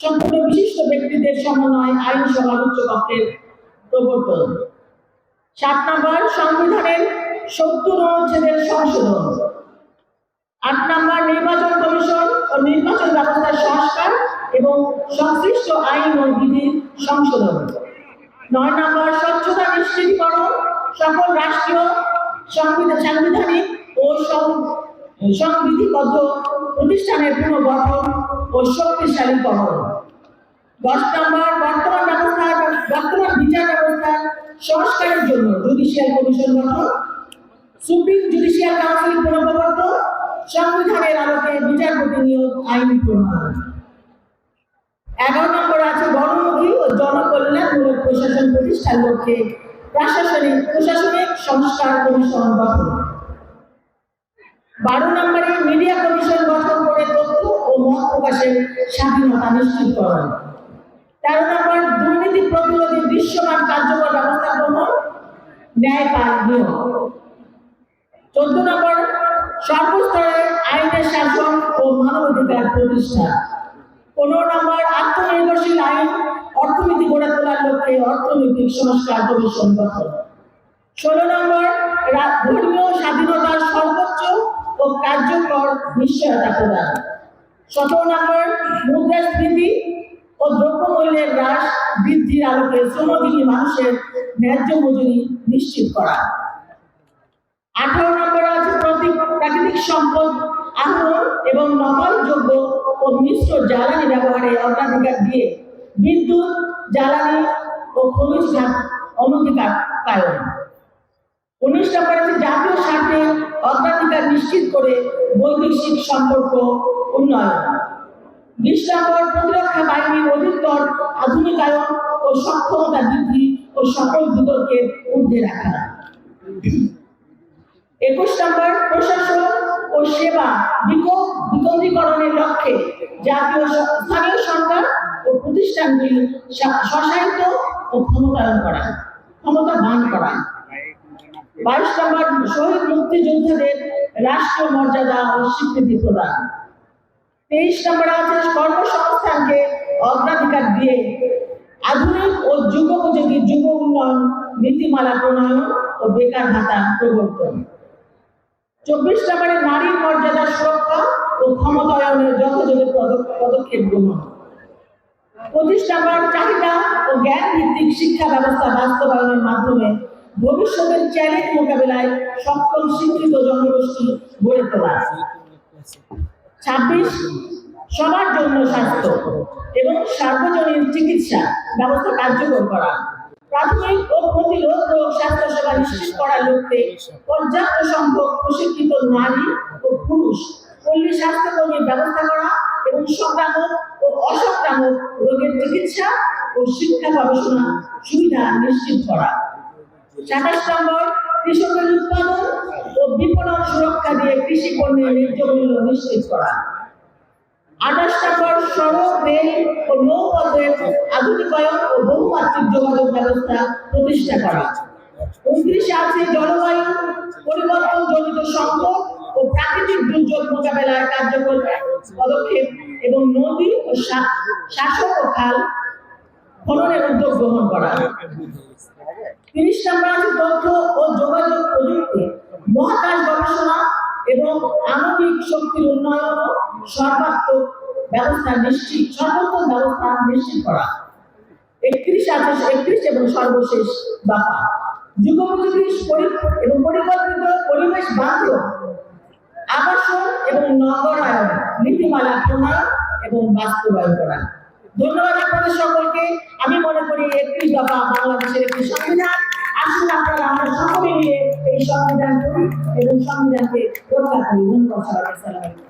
সম্পূর্ণ বিশিষ্ট ব্যক্তিদের সমন্বয় আইনসভার উচ্চকক্ষের প্রবর্তন। সাত নম্বর, সংবিধানের সত্তর অনুচ্ছেদের সংশোধন। আট নম্বর, নির্বাচন কমিশন ও নির্বাচন ব্যবস্থার সংস্কার এবং সংশ্লিষ্ট আইন ও বিধির সংশোধন। নয় নম্বর, স্বচ্ছতা নিশ্চিতকরণ, সকল রাষ্ট্রীয় সংবিধান সাংবিধানিক ও সংবিধিবদ্ধ প্রতিষ্ঠানের পুনর্গঠন ও শক্তিশালীকরণ দশ নম্বর, বর্তমান ব্যবস্থা, বর্তমান বিচার ব্যবস্থার সংস্কারের জন্য জুডিশিয়াল কমিশন গঠন, সুপ্রিম জুডিশিয়াল কাউন্সিল পুনঃপ্রবর্তন সংবিধানের আলোকে বিচারপতি নিয়োগ আইন প্রণয়ন। এগারো নম্বর আছে গণমুখী ও জনকল্যাণমূলক প্রশাসন প্রতিষ্ঠার লক্ষ্যে প্রশাসনিক প্রশাসনিক সংস্কার কমিশন গঠন। বারো নম্বরে মিডিয়া কমিশন গঠন করে তথ্য ও মত প্রকাশের স্বাধীনতা নিশ্চিত করা তেরো নম্বর, দুর্নীতি প্রতিরোধী দৃশ্যমান কার্যকর ব্যবস্থা গ্রহণ, ন্যায় পাল চোদ্দ নম্বর, সর্বস্তরে আইনের শাসন ও মানবাধিকার প্রতিষ্ঠা। পনেরো নম্বর, আত্মনির্ভরশীল আইন, অর্থনীতি গড়ে তোলার লক্ষ্যে অর্থনৈতিক সংস্কার কমিশন গঠন। ষোলো নম্বর ধর্মীয় স্বাধীনতার সর্বোচ্চ ও কার্যকর নিশ্চয়তা প্রদান। সতেরো নম্বর মুদ্রাস্ফীতি ও দ্রব্যমূল্যের হ্রাস বৃদ্ধির আলোকে শ্রমজীবী মানুষের ন্যায্য মজুরি নিশ্চিত করা। আঠারো নম্বর আছে প্রাকৃতিক সম্পদ, আহরণ এবং নবায়নযোগ্য ও মিশ্র জ্বালানি ব্যবহারে অগ্রাধিকার দিয়ে বিদ্যুৎ, জ্বালানি ও খনিজ অনধিকার কায়ন উনিশ নম্বর আছে জাতীয় স্বার্থে অগ্রাধিকার নিশ্চিত করে বৈদেশিক সম্পর্ক উন্নয়ন। বিশ নম্বর, প্রতিরক্ষা বাহিনীর অধিকতর আধুনিকায়ন ও সক্ষমতা বৃদ্ধি ও সকল বিতর্কের ঊর্ধ্বে রাখা। একুশ নম্বর, প্রশাসন ও সেবা বিকো- বিকেন্দ্রীকরণের লক্ষ্যে জাতীয় স্থানীয় সরকার ও প্রতিষ্ঠানগুলি সা- স্বশায়িত ও ক্ষমতায়ন করা ক্ষমতাবান করা। বাইশ নম্বর শহীদ মুক্তিযোদ্ধাদের রাষ্ট্রীয় মর্যাদা ও স্বীকৃতি প্রদান। তেইশ নম্বর আছে কর্মসংস্থানকে অগ্রাধিকার দিয়ে আধুনিক ও যুগোপযোগী যুব উন্নয়ন নীতিমালা প্রণয়ন ও বেকার ভাতা প্রবর্তন। চব্বিশ নম্বরে নারীর মর্যাদা সুরক্ষা ও ক্ষমতায়নের যথাযথ পদ- পদক্ষেপ গ্রহণ। পঁচিশ নম্বর চাহিদা ও জ্ঞান ভিত্তিক শিক্ষা ব্যবস্থা বাস্তবায়নের মাধ্যমে ভবিষ্যতের চ্যালেঞ্জ মোকাবেলায় সক্ষম শিক্ষিত জনগোষ্ঠী গড়ে তোলা। ছাব্বিশ, সবার জন্য স্বাস্থ্য এবং সার্বজনীন চিকিৎসা ব্যবস্থা কার্যকর করা। প্রাথমিক ও প্রতিরোধ রোগ স্বাস্থ্য সেবা নিশ্চিত করার লক্ষ্যে পর্যাপ্ত সংখ্যক প্রশিক্ষিত নারী ও পুরুষ পল্লী স্বাস্থ্যকর্মীর ব্যবস্থা করা এবং সংক্রামক ও অসংক্রামক রোগের চিকিৎসা ও শিক্ষা গবেষণা সুবিধা নিশ্চিত করা। সাতাশ নম্বর, কৃষকের উৎপাদন ও বিপণন সুরক্ষা দিয়ে কৃষি পণ্যের ন্যায্য মূল্য নিশ্চিত করা। আঠাশ নম্বর, সড়ক, রেল ও নৌপথের আধুনিকায়ন ও বহুমাত্রিক যোগাযোগ ব্যবস্থা প্রতিষ্ঠা করা। উনত্রিশে আছে জলবায়ু পরিবর্তন জনিত সংকট ও প্রাকৃতিক দুর্যোগ মোকাবেলায় কার্যকর পদক্ষেপ এবং নদী ও শাসক ও খাল খননের উদ্যোগ গ্রহণ করা। তিরিশ নম্বর আছে তথ্য ও যোগাযোগ প্রযুক্তি। মহাকাশ গবেষণা এবং আণবিক শক্তির উন্নয়ন ও সর্বাত্মক ব্যবস্থা নিশ্চিত সর্বোত্তম ব্যবস্থা নিশ্চিত করা। একত্রিশ আছে একত্রিশ এবং সর্বশেষ দফা। যুগোপযোগী এবং পরিকল্পিত পরিবেশ বান্ধব। আবাসন এবং নগরায়ন, নীতিমালা প্রণয়ন এবং বাস্তবায়ন করা। ধন্যবাদ আপনাদের সকলকে। আমি মনে করি একত্রিশ দফা বাংলাদেশের একটি সংবিধান। আসুন আপনারা, আমরা সকলে মিলে এই সংবিধান করি এবং সংবিধানকে রক্ষা করি ধন্যবাদ সবাইকে আলাইকুম